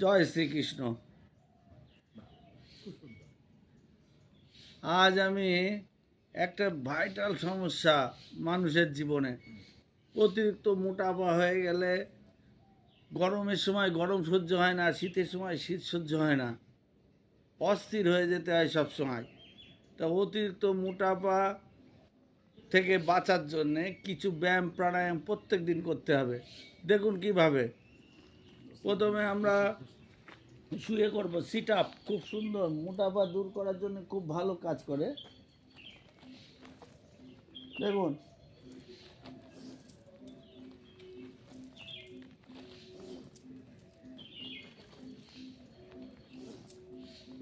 জয় শ্রীকৃষ্ণ। আজ আমি একটা ভাইটাল সমস্যা মানুষের জীবনে। অতিরিক্ত মোটাপা হয়ে গেলে গরমের সময় গরম সহ্য হয় না, শীতের সময় শীত সহ্য হয় না। অস্থির হয়ে যেতে হয় সব সময় তা অতিরিক্ত মোটাপা থেকে বাঁচার জন্যে কিছু ব্যায়াম, প্রাণায়াম প্রত্যেক দিন করতে হবে। দেখুন কীভাবে। প্রথমে আমরা শুয়ে করব সিট আপ খুব সুন্দর মোটাপা দূর করার জন্য খুব ভালো কাজ করে। দেখুন।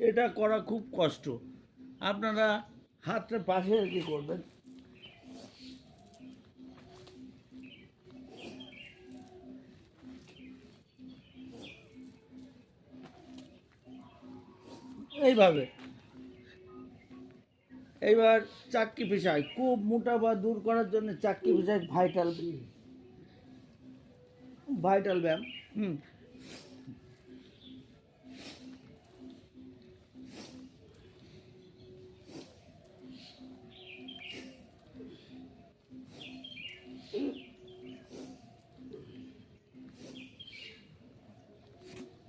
এটা করা খুব কষ্ট। আপনারা হাতটা পাশে রেখে করবেন। এইভাবে। এইবার চাক্কি পিসাই খুব মোটা বা দূর করার জন্য চাক্কি পিসাই ভাইটাল ভাইটাল ব্যায়াম, হুম।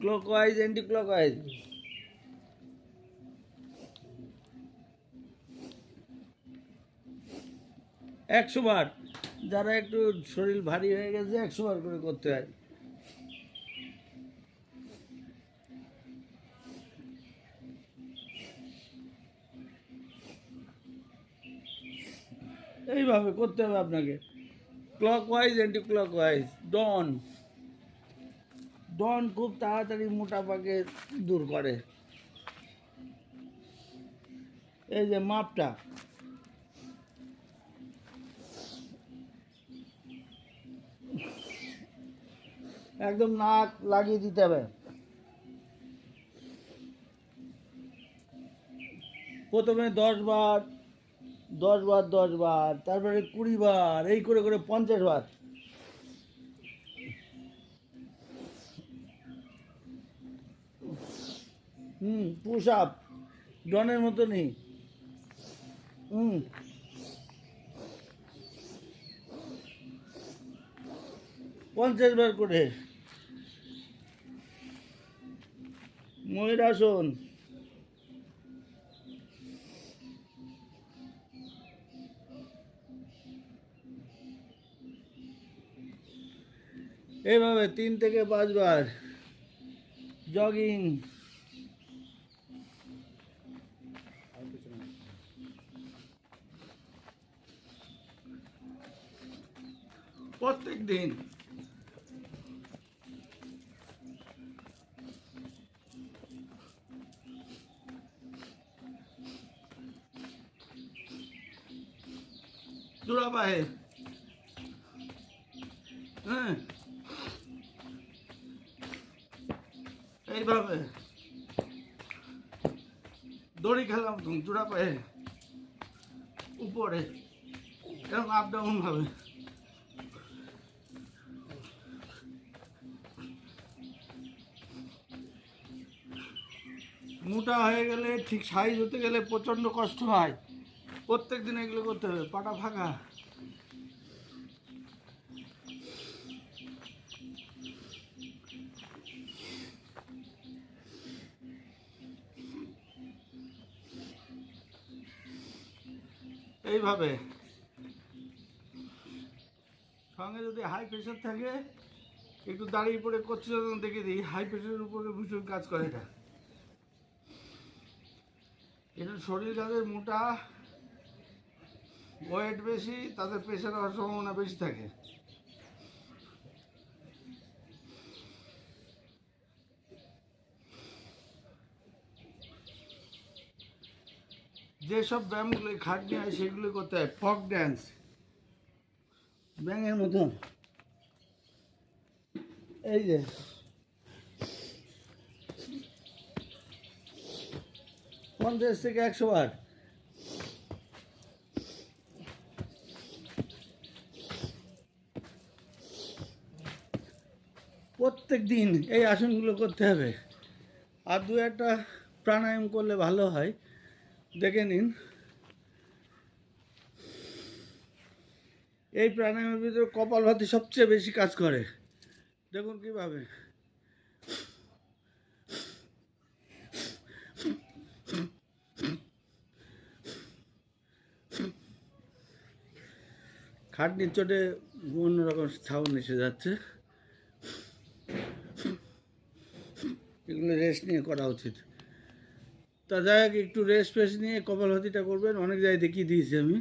Clockwise clockwise anticlockwise একশো বার। যারা একটু শরীর ভারী হয়ে গেছে, একশো বার করে করতে হয়। এইভাবে করতে হবে আপনাকে। Clockwise anti clock wise ডন ডন খুব তাড়াতাড়ি মোটাপাকে দূর করে। এই যে মাপটা। একদম নাক লাগিয়ে দিতে হবে। প্রথমে দশ বার দশ বার দশ বার, তারপরে কুড়ি বার, এই করে করে পঞ্চাশ বার। হুম পুশ আপ ডনের মতো নেই। হুম। পঞ্চাশ বার করে। ময়ূর আসুন এইভাবে তিন থেকে পাঁচবার জগিং প্রত্যেক দিন জোড়া পায়ে হ্যাঁ। এইভাবে। দড়ি খেলাম জোড়া পায়ে উপরে। এরকম আপ ডাউন হবে। মোটা হয়ে গেলে, ঠিক সাইজ হতে গেলে প্রচণ্ড কষ্ট হয়। প্রত্যেক দিন এগুলো করতে হবে, পাটা ফাঁকা। এইভাবে। সঙ্গে যদি হাই প্রেশার থাকে, একটু দাঁড়িয়ে পড়ে করছে যখন দেখে দিই হাই প্রেশারের উপরে ভীষণ কাজ করে এটা। এটা শরীর যাদের মোটা ওয়েট বেশি, তাদের প্রেশার হওয়ার সম্ভাবনা বেশি থাকে। যেসব ব্যায়ামগুলো খাটনি হয়, সেগুলো করতে হয়। ফক ড্যান্স ব্যাঙের মতন। এই যে। পঞ্চাশ থেকে একশো বার। প্রত্যেক দিন এই আসনগুলো করতে হবে। আর দু একটা প্রাণায়াম করলে ভালো হয়। দেখে নিন। এই প্রাণায়ামের ভিতরে কপালভাতি সবচেয়ে বেশি কাজ করে। দেখুন কীভাবে। খাটনির চোটে অন্যরকম সাউন্ড এসে যাচ্ছে। এগুলো রেস্ট নিয়ে করা উচিত। তা যাই হোক, একটু রেস্ট ফেস্ট নিয়ে কপালভাতিটা করবেন, অনেক জায়গায় দেখিয়ে দিয়েছি আমি।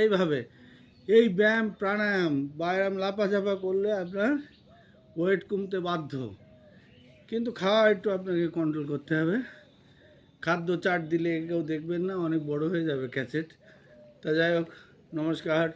এইভাবে, এই ব্যায়াম, প্রাণায়াম, ব্যায়াম লাপাঝাপা করলে আপনার ওয়েট কমতে বাধ্য। কিন্তু খাওয়া একটু আপনাকে কন্ট্রোল করতে হবে। খাদ্য চাট দিলে কেউ দেখবেন না, অনেক বড় হয়ে যাবে ক্যাসেট তা যাই হোক, নমস্কার।